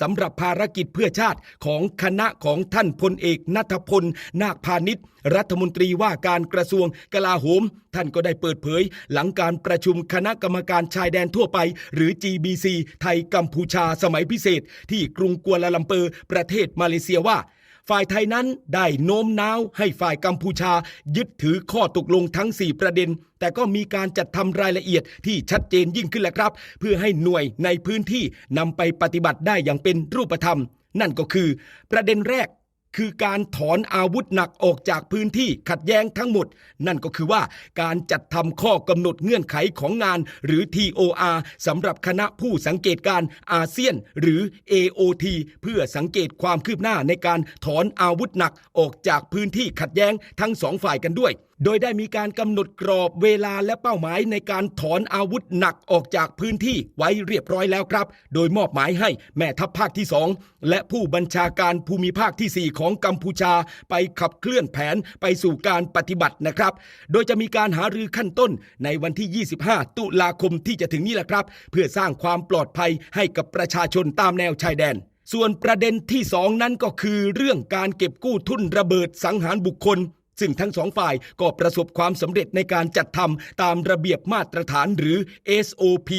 สำหรับภารกิจเพื่อชาติของคณะของท่านพลเอกนัทพล นาคพาณิชย์ รัฐมนตรีว่าการกระทรวงกลาโหม ท่านก็ได้เปิดเผย หลังการประชุมคณะกรรมการชายแดนทั่วไป หรือ GBC ไทยกัมพูชาสมัยพิเศษ ที่กรุงกัวลาลัมเปอร์ประเทศมาเลเซียว่า ฝ่ายไทยนั้นได้โน้มน้าวให้ฝ่ายกัมพูชา ยึดถือข้อตกลงทั้ง 4 ประเด็น แต่ก็มีการจัดทำรายละเอียดที่ชัดเจนยิ่งขึ้นแหละครับ เพื่อให้หน่วยในพื้นที่นำไปปฏิบัติได้อย่างเป็นรูปธรรม นั่นก็คือ ประเด็นแรก คือการถอนอาวุธหนักออกจากพื้นที่ขัดแย้งทั้งหมด นั่นก็คือว่าการจัดทำข้อกำหนดเงื่อนไขของงาน หรือ TOR สำหรับคณะผู้สังเกตการอาเซียน หรือ AOT เพื่อสังเกตความคืบหน้าในการถอนอาวุธหนักออกจากพื้นที่ขัดแย้งทั้งสองฝ่ายกันด้วยโดยได้มีการกำหนดกรอบเวลาและเป้าหมายในการถอนอาวุธหนักออกจากพื้นที่ไว้เรียบร้อยแล้วครับ โดยมอบหมายให้แม่ทัพภาคที่ 2 และผู้บัญชาการภูมิภาคที่ 4 ของกัมพูชา ไปขับเคลื่อนแผนไปสู่การปฏิบัตินะครับ โดยจะมีการหารือขั้นต้นในวันที่ 25 ตุลาคมที่จะถึงนี้แหละครับ เพื่อสร้างความปลอดภัยให้กับประชาชนตามแนวชายแดนส่วนประเด็นที่สองนั้นก็คือเรื่องการเก็บกู้ทุนระเบิดสังหารบุคคล ซึ่งทั้งสองฝ่ายก็ประสบความสำเร็จในการจัดทำตามระเบียบมาตรฐานหรือ SOP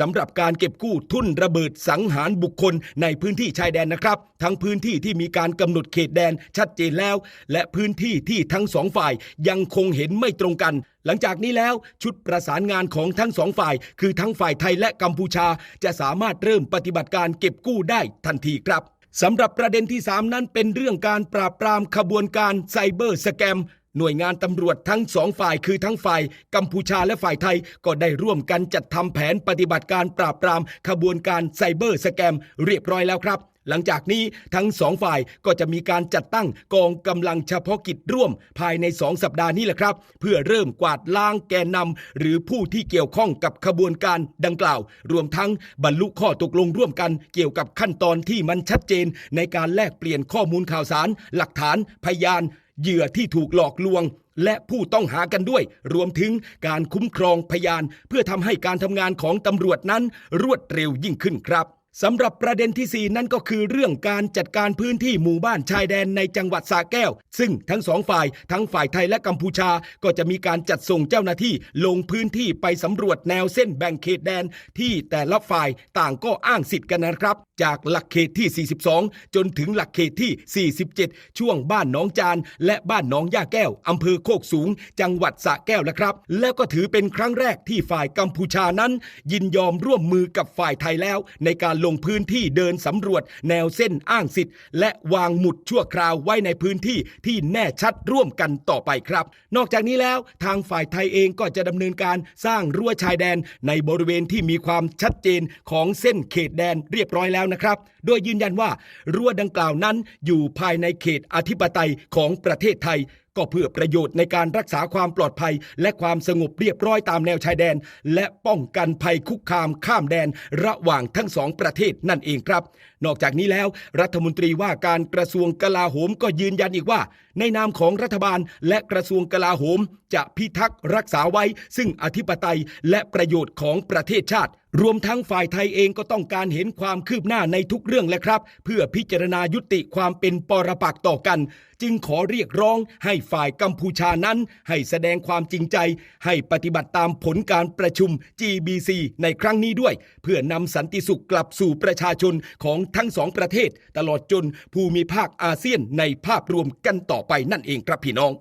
สำหรับการเก็บกู้ทุนระเบิดสังหารบุคคลในพื้นที่ชายแดนนะครับ ทั้งพื้นที่ที่มีการกำหนดเขตแดนชัดเจนแล้ว และพื้นที่ที่ทั้งสองฝ่ายยังคงเห็นไม่ตรงกัน หลังจากนี้แล้วชุดประสานงานของทั้งสองฝ่าย คือทั้งฝ่ายไทยและกัมพูชา จะสามารถเริ่มปฏิบัติการเก็บกู้ได้ทันทีครับ สำหรับประเด็นที่ 3 นั้นเป็นเรื่องการปราบปรามขบวนการไซเบอร์สแกมหน่วยงานตำรวจทั้งสองฝ่ายคือทั้งฝ่ายกัมพูชาและฝ่ายไทย ก็ได้ร่วมกันจัดทำแผนปฏิบัติการปราบปรามขบวนการไซเบอร์สแกมเรียบร้อยแล้วครับ หลังจากนี้ทั้งสองฝ่ายก็จะมีการจัดตั้งกองกำลังเฉพาะกิจร่วม ภายใน2สัปดาห์นี้แหละครับ เพื่อเริ่มกวาดล้างแกนนำหรือผู้ที่เกี่ยวข้องกับขบวนการดังกล่าว รวมทั้งบรรลุข้อตกลงร่วมกัน เกี่ยวกับขั้นตอนที่มันชัดเจน ในการแลกเปลี่ยนข้อมูลข่าวสาร หลักฐาน พยาน เหยื่อที่ถูกหลอกลวงและผู้ต้องหากันด้วย รวมถึงการคุ้มครองพยาน เพื่อทำให้การทำงานของตำรวจนั้นรวดเร็วยิ่งขึ้นครับ สำหรับประเด็นที่ 4 นั่นก็คือเรื่องการจัดการพื้นที่หมู่บ้านชายแดนในจังหวัดสระแก้ว ซึ่งทั้งสองฝ่ายทั้งฝ่ายไทยและกัมพูชาก็จะมีการจัดส่งเจ้าหน้าที่ลงพื้นที่ไปสำรวจแนวเส้นแบ่งเขตแดน ที่แต่ละฝ่ายต่างก็อ้างสิทธิ์กันนะครับ จากหลักเขตที่ 42 จนถึงหลักเขตที่ 47 ช่วงบ้านหนองจาน และบ้านหนองย่าแก้วอำเภอโคกสูง จังหวัดสระแก้วนะครับ แล้วก็ถือเป็นครั้งแรกที่ฝ่ายกัมพูชานั้น ยินยอมร่วมมือกับฝ่ายไทยแล้วในการลงงพื้นที่เดินสำรวจแนวเส้นอ้างสิทธิ์ และวางหมุดชั่วคราวไว้ในพื้นที่ที่แน่ชัดร่วมกันต่อไปครับ นอกจากนี้แล้วทางฝ่ายไทยเองก็จะดำเนินการสร้างรั้วชายแดนในบริเวณที่มีความชัดเจนของเส้นเขตแดนเรียบร้อยแล้วนะครับ โดยยืนยันว่ารั้วดังกล่าวนั้นอยู่ภายในเขตอธิปไตยของประเทศไทย ก็เพื่อประโยชน์ในการรักษาความปลอดภัย และความสงบเรียบร้อยตามแนวชายแดน และป้องกันภัยคุกคามข้ามแดนระหว่างทั้งสองประเทศนั่นเองครับนอกจากนี้แล้ว รัฐมนตรีว่าการกระทรวงกลาโหมก็ยืนยันอีกว่า ในนามของรัฐบาลและกระทรวงกลาโหม จะพิทักษ์รักษาไว้ ซึ่งอธิปไตยและประโยชน์ของประเทศชาติ รวมทั้งฝ่ายไทยเองก็ต้องการเห็นความคืบหน้าในทุกเรื่องแหละครับ เพื่อพิจารณายุติความเป็นปรปักษ์ต่อกัน จึงขอเรียกร้องให้ฝ่ายกัมพูชานั้น ให้แสดงความจริงใจ ให้ปฏิบัติตามผลการประชุม GBC ในครั้งนี้ด้วย เพื่อนำสันติสุขกลับสู่ประชาชนของทั้งสองประเทศ ตลอดจนภูมิภาคอาเซียนในภาพรวมกันต่อไปนั่นเองครับพี่น้อง